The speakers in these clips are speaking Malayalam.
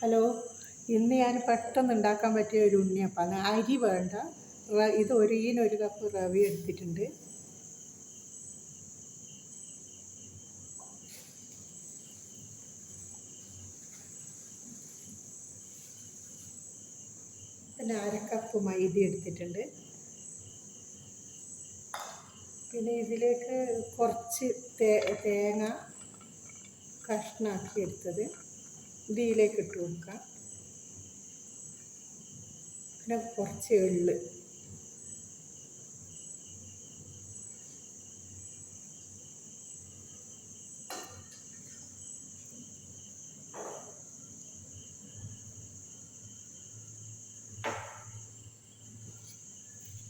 ഹലോ ഇന്ന് ഞാൻ പെട്ടെന്ന് ഉണ്ടാക്കാൻ പറ്റിയ ഒരു ഉണ്ണിയപ്പാണ് അരി വേണ്ട. ഇത് ഒരു ഈനൊരു കപ്പ് റവി എടുത്തിട്ടുണ്ട്. പിന്നെ അരക്കപ്പ് മൈദ എടുത്തിട്ടുണ്ട്. പിന്നെ ഇതിലേക്ക് കുറച്ച് തേങ്ങ കഷ്ണാക്കി എടുത്തത്. ഇതിലേക്ക് ഇട്ട് കൊടുക്കാം പിന്നെ കുറച്ച് എള്ള്.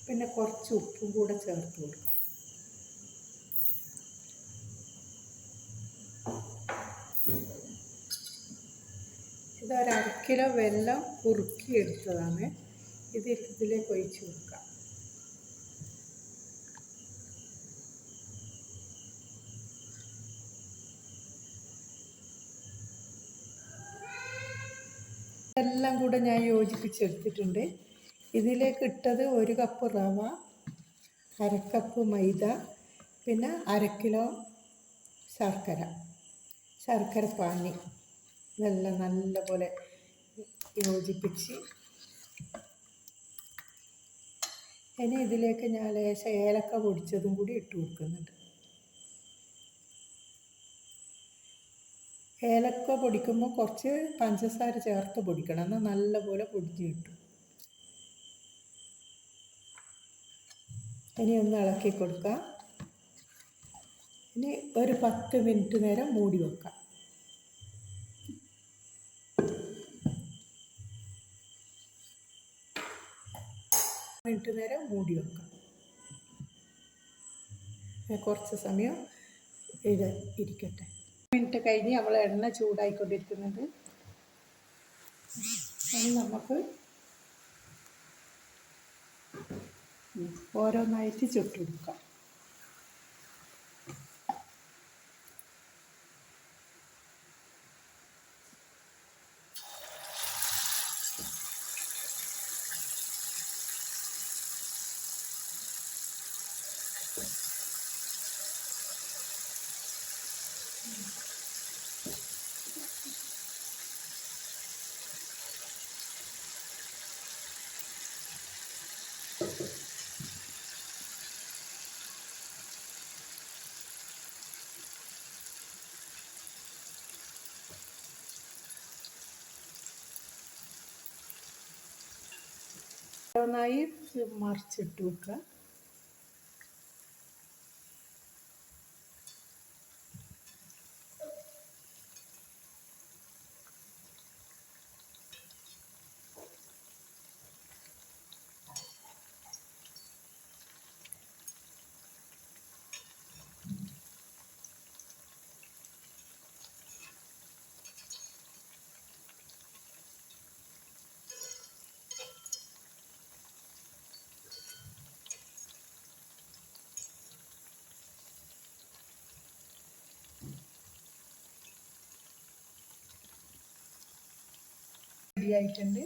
പിന്നെ കുറച്ച് ഉപ്പും കൂടെ ചേർത്ത് കൊടുക്കാം ഇതൊരു അര കിലോ വെല്ലം ഉറുക്കിയെടുത്തതാണ്. ഇത് ഇതിലേക്ക് ഒഴിച്ച് കൊടുക്കാം. എല്ലാം കൂടെ ഞാൻ യോജിപ്പിച്ചെടുത്തിട്ടുണ്ട്. ഇതിലേക്ക് ഇട്ടത് ഒരു കപ്പ് റവ അരക്കപ്പ് മൈദ പിന്നെ അര കിലോ ശർക്കര. ശർക്കര പാനി. ഇതെല്ലാം നല്ലപോലെ യോജിപ്പിച്ച്. ഇനി ഇതിലേക്ക് ഞാൻ ലേശം ഏലക്ക പൊടിച്ചതും കൂടി ഇട്ട് കൊടുക്കുന്നുണ്ട്. ഏലക്ക പൊടിക്കുമ്പോൾ കുറച്ച് പഞ്ചസാര ചേർത്ത് പൊടിക്കണം. എന്നാൽ നല്ലപോലെ പൊടിഞ്ഞ് കിട്ടും. ഇനി ഒന്ന് ഇളക്കി കൊടുക്കാം. ഇനി ഒരു പത്ത് മിനിറ്റ് നേരം മൂടി വെക്കാം. മിനിറ്റ് നേരം മൂടി വെക്കാം. കുറച്ച് സമയം ഇത് ഇരിക്കട്ടെ. മിനിറ്റ് കഴിഞ്ഞ് നമ്മൾ എണ്ണ ചൂടായിക്കൊണ്ടിരിക്കുന്നുണ്ട് നമുക്ക് ഓരോന്നായിട്ട് ചുട്ടെടുക്കാം. ഓരോന്നായി മറിച്ചിട്ട് വെക്കുക. റെഡി ആയിട്ടുണ്ട്.